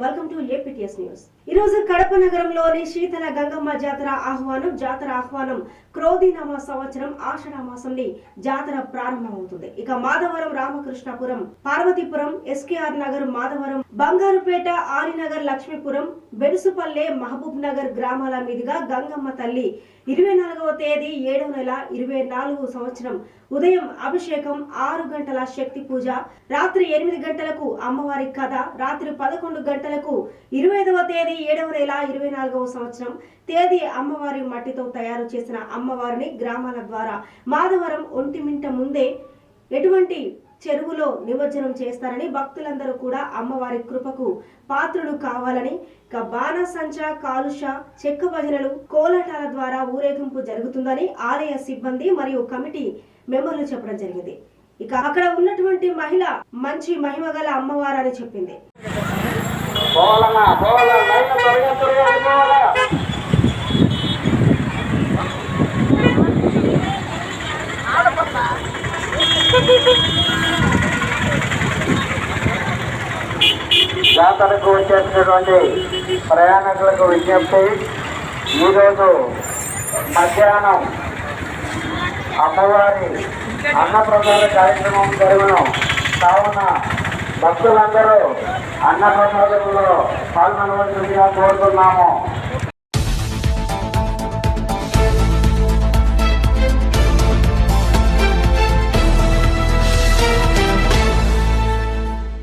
Welcome to APTS news ఈ రోజు కడప నగరంలోని శీతల గంగమ్మ జాతర ఆహ్వానం జాతర ఆహ్వానం క్రోధినామ సంవత్సరం ఆషాఢ మాసంని జాతర ప్రారంభమవుతుంది. ఇక మాధవరం రామకృష్ణపురం పార్వతీపురం ఎస్కేఆర్ నగర్ మాధవరం బంగారుపేట ఆరినగర్ లక్ష్మీపురం బెడుసుపల్లె మహబూబ్ నగర్ గ్రామాల మీదుగా గంగమ్మ తల్లి ఇరవై నాలుగవ తేదీ ఏడవ నెల ఇరవై నాలుగు సంవత్సరం ఉదయం అభిషేకం ఆరు గంటల శక్తి పూజ రాత్రి ఎనిమిది గంటలకు అమ్మవారి కథ రాత్రి పదకొండు గంటల గంటలకు ఇరవై ఐదవ తేదీ ఏడవ నెల ఇరవై నాలుగవ సంవత్సరం తేదీ అమ్మవారి మట్టితో తయారు చేసిన అమ్మవారిని గ్రామాల ద్వారా మాధవరం ఒంటిమింట ముందే ఎటువంటి చెరువులో నిమజ్జనం చేస్తారని భక్తులందరూ కూడా అమ్మవారి కృపకు పాత్రులు కావాలని ఇక బాణసంచ కాలుష చెక్క భజనలు కోలాటాల ద్వారా ఊరేగింపు జరుగుతుందని ఆలయ సిబ్బంది మరియు కమిటీ మెంబర్లు చెప్పడం జరిగింది. ఇక అక్కడ ఉన్నటువంటి మహిళ మంచి మహిమ గల అమ్మవారు అని చెప్పింది. పోవాలన్నా పోవాలా లైన్ త్వరగా త్వరగా పోవాలా జాతరకు వచ్చేసినటువంటి ప్రయాణికులకు విజ్ఞప్తి. ఈరోజు మధ్యాహ్నం అమ్మవారి అన్నప్రసాద కార్యక్రమం జరుగును. కావున భక్తులందరూ అన్నప్రసాదంలో పాల్గొనవలసిందిగా కోరుతున్నాము.